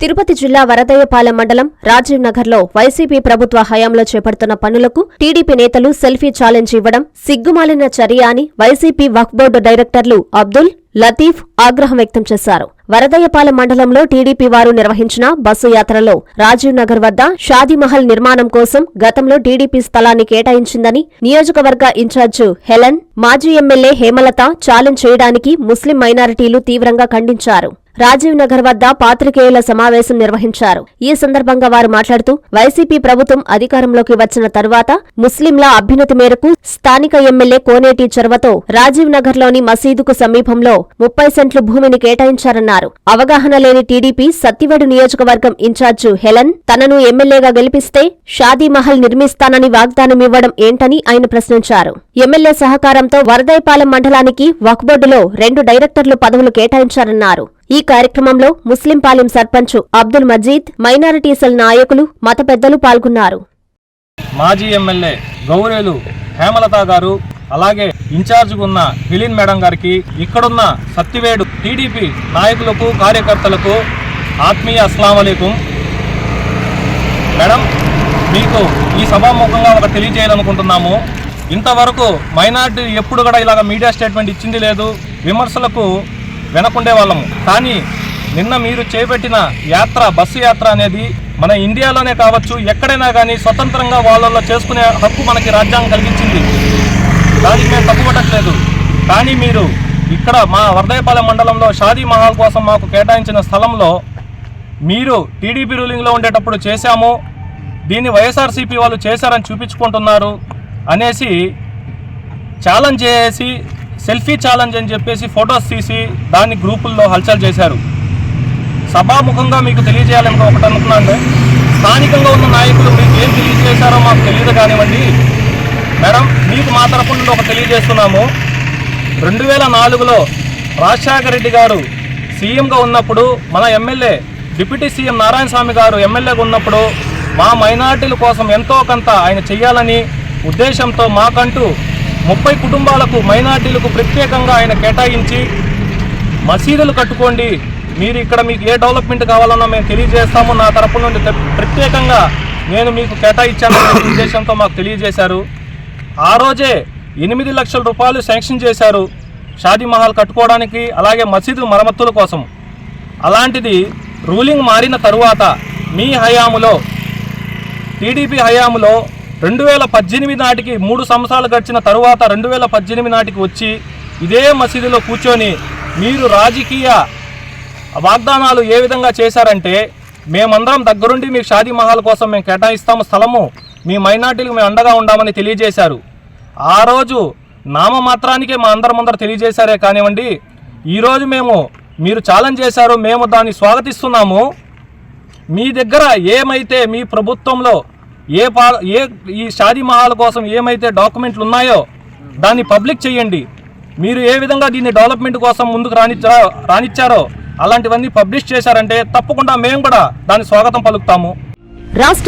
తిరుపతి జిల్లా వరదయ్యపాలెం మండలం రాజీవ్ నగర్లో వైసీపీ ప్రభుత్వ హయాంలో చేపడుతున్న పనులకు టీడీపీ నేతలు సెల్ఫీ ఛాలెంజ్ ఇవ్వడం సిగ్గుమాలిన చర్య అని వైసీపీ వక్ఫ్ బోర్డు డైరెక్టర్లు అబ్దుల్ లతీఫ్ ఆగ్రహం వ్యక్తం చేశారు. వరదయ్యపాలెం మండలంలో టీడీపీ వారు నిర్వహించిన బస్సు యాత్రలో రాజీవ్ నగర్ వద్ద షాదీమహల్ నిర్మాణం కోసం గతంలో టీడీపీ స్థలాన్ని కేటాయించిందని నియోజకవర్గ ఇన్ఛార్జ్ హెలెన్ మాజీ ఎమ్మెల్యే హేమలత ఛాలెంజ్ చేయడానికి ముస్లిం మైనారిటీలు తీవ్రంగా ఖండించారు. రాజీవ్ నగర్ వద్ద పాత్రికేయుల సమావేశం నిర్వహించారు. ఈ సందర్భంగా వారు మాట్లాడుతూ వైసీపీ ప్రభుత్వం అధికారంలోకి వచ్చిన తరువాత ముస్లింల అభ్యున్నతి మేరకు స్థానిక ఎమ్మెల్యే కోనేటి చొరవతో రాజీవ్ నగర్లోని మసీదుకు సమీపంలో ముప్పై సెంట్లు భూమిని కేటాయించారన్నారు. అవగాహన లేని టీడీపీ సత్తివేడు నియోజకవర్గం ఇన్ఛార్జు హెలన్ తనను ఎమ్మెల్యేగా గెలిపిస్తే షాదీ మహల్ నిర్మిస్తానని వాగ్దానం ఇవ్వడం ఏంటని ఆయన ప్రశ్నించారు. ఎమ్మెల్యే సహకారంతో వరదైపాలెం మండలానికి వక్బోర్డులో రెండు డైరెక్టర్లు పదవులు కేటాయించారన్నారు. ఈ కార్యక్రమంలో ముస్లింపాలెం సర్పంచ్ అబ్దుల్ మజీద్ మైనారిటీ సెల్ నాయకులు మత పెద్దలు పాల్గొన్నారు. మాజీ ఎమ్మెల్యే గౌరేలు హేమలత గారు అలాగే ఇన్ఛార్జ్గా ఉన్న విలీన్ మేడం గారికి ఇక్కడున్న సత్తివేడు టీడీపీ నాయకులకు కార్యకర్తలకు ఆత్మీయ అస్సలం మేడం మీకు ఈ సభాముఖంగా ఒక తెలియజేయాలనుకుంటున్నాము. ఇంతవరకు మైనార్టీ ఎప్పుడు కూడా ఇలాగ మీడియా స్టేట్మెంట్ ఇచ్చింది లేదు. విమర్శలకు వెనకుండే వాళ్ళము. కానీ నిన్న మీరు చేపట్టిన యాత్ర బస్సు యాత్ర అనేది మన ఇండియాలోనే కావచ్చు ఎక్కడైనా కానీ స్వతంత్రంగా వాళ్ళల్లో చేసుకునే హక్కు మనకి రాజ్యాంగం కలిగించింది దానికి మేము తప్పుపట్టట్లేదు కానీ మీరు ఇక్కడ మా వరదయపాలెం మండలంలో షాదీ మహల్ కోసం మాకు కేటాయించిన స్థలంలో మీరు టీడీపీ రూలింగ్లో ఉండేటప్పుడు చేశాము. దీన్ని వైఎస్ఆర్సీపీ వాళ్ళు చేశారని చూపించుకుంటున్నారు అనేసి ఛాలెంజ్ చేసి సెల్ఫీ ఛాలెంజ్ అని చెప్పేసి ఫొటోస్ తీసి దాన్ని గ్రూపుల్లో హల్చల్ చేశారు. సభాముఖంగా మీకు తెలియజేయాలని ఒకటి అనుకున్నాను. స్థానికంగా ఉన్న నాయకులు మీకు ఏం తెలియజేశారో మాకు తెలియదు కానివ్వండి. మేడం మీకు మా తరపు నుండి ఒక తెలియజేస్తున్నాము. రెండు వేల నాలుగులో రాజశేఖర రెడ్డి గారు సీఎంగా ఉన్నప్పుడు మన MLA deputy CM Narayana Swamy garu ఎమ్మెల్యేగా ఉన్నప్పుడు మా మైనార్టీల కోసం ఎంతో కొంత ఆయన చేయాలని ఉద్దేశంతో మాకంటూ ముప్పై కుటుంబాలకు మైనార్టీలకు ప్రత్యేకంగా ఆయన కేటాయించి మసీదులు కట్టుకోండి. మీరు ఇక్కడ మీకు ఏ డెవలప్మెంట్ కావాలన్నా మేము తెలియజేస్తాము. నా తరపు నుండి ప్రత్యేకంగా నేను మీకు కేటాయించాను ఉద్దేశంతో మాకు తెలియజేశారు. ఆ రోజే ఎనిమిది లక్షల రూపాయలు శాంక్షన్ చేశారు షాదీ మహల్ కట్టుకోవడానికి అలాగే మసీదు మరమ్మతుల కోసం. అలాంటిది రూలింగ్ మారిన తరువాత మీ హయాములో టీడీపీ హయాములో రెండు వేల పద్దెనిమిది నాటికి మూడు సంవత్సరాలు గడిచిన తరువాత రెండు వేల పద్దెనిమిది నాటికి వచ్చి ఇదే మసీదులో కూర్చొని మీరు రాజకీయ వాగ్దానాలు ఏ విధంగా చేశారంటే మేమందరం దగ్గరుండి మీకు షాదీ మహల్ కోసం మేము కేటాయిస్తాము స్థలము. మీ మైనార్టీలకు మేము అండగా ఉండామని తెలియజేశారు. ఆ రోజు నామమాత్రానికే మా అందరం ముందర తెలియజేశారే కానివ్వండి ఈరోజు మేము మీరు ఛాలెంజ్ చేశారు మేము దాన్ని స్వాగతిస్తున్నాము. మీ దగ్గర ఏమైతే మీ ప్రభుత్వంలో ఏ పా ఏ ఈ షాదీ మహాల కోసం ఏమైతే డాక్యుమెంట్లు ఉన్నాయో దాన్ని పబ్లిక్ చేయండి. మీరు ఏ విధంగా దీన్ని డెవలప్మెంట్ కోసం ముందుకు రానిచ్చా రానిచ్చారో అలాంటివన్నీ పబ్లిష్ చేశారంటే తప్పకుండా మేము కూడా దాని స్వాగతం పలుకుతాము. రాష్ట్ర